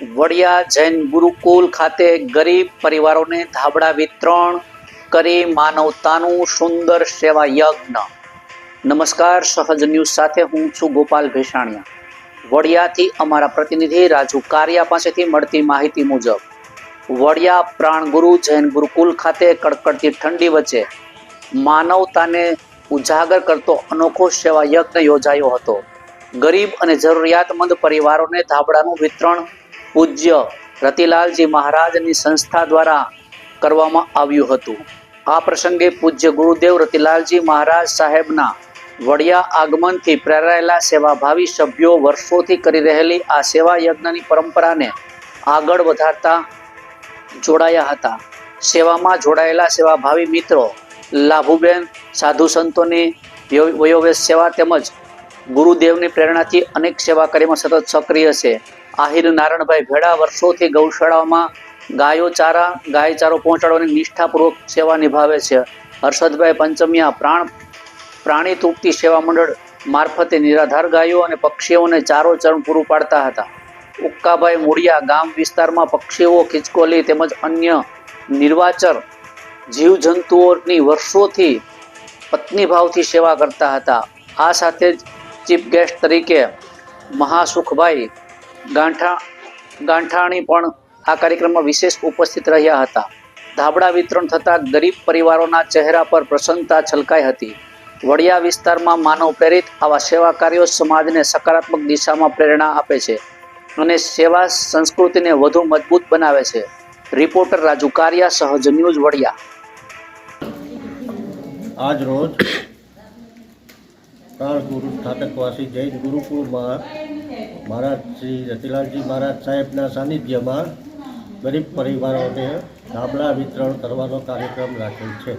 વડિયા જૈન ગુરુકુલ ખાતે ગરીબ પરિવારોને ધાબળા વિતરણ કરી માનવતાનું સુંદર સેવા યજ્ઞ. નમસ્કાર, સહજ ન્યૂઝ સાથે હું છું ગોપાલ ભેસાણિયા. વડિયાથી અમારા પ્રતિનિધિ રાજુ કારિયા પાસેથી મળતી માહિતી મુજબ, વડિયા પ્રાણગુરુ જૈન ગુરુકુલ ખાતે કડકડતી ઠંડી વચ્ચે માનવતાને ઉજાગર કરતો અનોખો સેવા યજ્ઞ યોજાયો હતો. ગરીબ અને જરૂરિયાતમંદ પરિવારોને ધાબળાનું વિતરણ પૂજ્ય રતિલાલજી મહારાજની સંસ્થા દ્વારા કરવામાં આવ્યું હતું. આ પ્રસંગે પૂજ્ય ગુરુદેવ રતિલાલજી મહારાજ સાહેબના વડિયા આગમનથી પ્રેરાયેલા સેવાભાવી સભ્યો વર્ષોથી કરી રહેલી આ સેવા યજ્ઞની પરંપરાને આગળ વધારતા જોડાયા હતા. સેવામાં જોડાયેલા સેવાભાવી મિત્રો લાભુબેન, સાધુ સંતોની વયો- વયોવૃદ્ધ સેવા તેમજ ગુરુદેવની પ્રેરણાથી અનેક સેવા કાર્યમાં સતત સક્રિય છે. આહિર નારણભાઈ ભેડા વર્ષોથી ગૌશાળામાં ગાયો ચારા, ગાય ચારો પહોંચાડવાની નિષ્ઠાપૂર્વક સેવા નિભાવે છે. હર્ષદભાઈ પંચમિયા પ્રાણ, પ્રાણી તૃપ્તિ સેવા મંડળ મારફતે નિરાધાર ગાયો અને પક્ષીઓને ચારો ચરણ પૂરું પાડતા હતા. ઉક્કાભાઈ મૂળિયા ગામ વિસ્તારમાં પક્ષીઓ ખિચકોલી તેમજ અન્ય નિર્વાચર જીવજંતુઓની વર્ષોથી પત્નીભાવથી સેવા કરતા હતા. આ સાથે જ ચીફ ગેસ્ટ તરીકે મહાસુખભાઈ ગાંઠા ગાંઠાણી પણ આ કાર્યક્રમમાં વિશેષ ઉપસ્થિત રહ્યા હતા. ધાબળા વિતરણ થતાં ગરીબ પરિવારોના ચહેરા પર પ્રસન્નતા છલકાઈ હતી. વડિયા વિસ્તારમાં માનવ પ્રેરિત આવા સેવા કાર્યો સમાજને સકારાત્મક દિશામાં પ્રેરણા આપે છે અને સેવા સંસ્કૃતિને વધુ મજબૂત બનાવે છે. રિપોર્ટર રાજુ કારિયા, સહજ ન્યૂઝ વડિયા. આજ રોજ પ્રાણ ગુરુ સ્થાપકવાસી જૈન ગુરુકુળમાં મહારાજ શ્રી રતિલાલજી મહારાજ સાહેબના સાનિધ્યમાં ગરીબ પરિવારોને ધાબળા વિતરણ કરવાનો કાર્યક્રમ રાખેલ છે.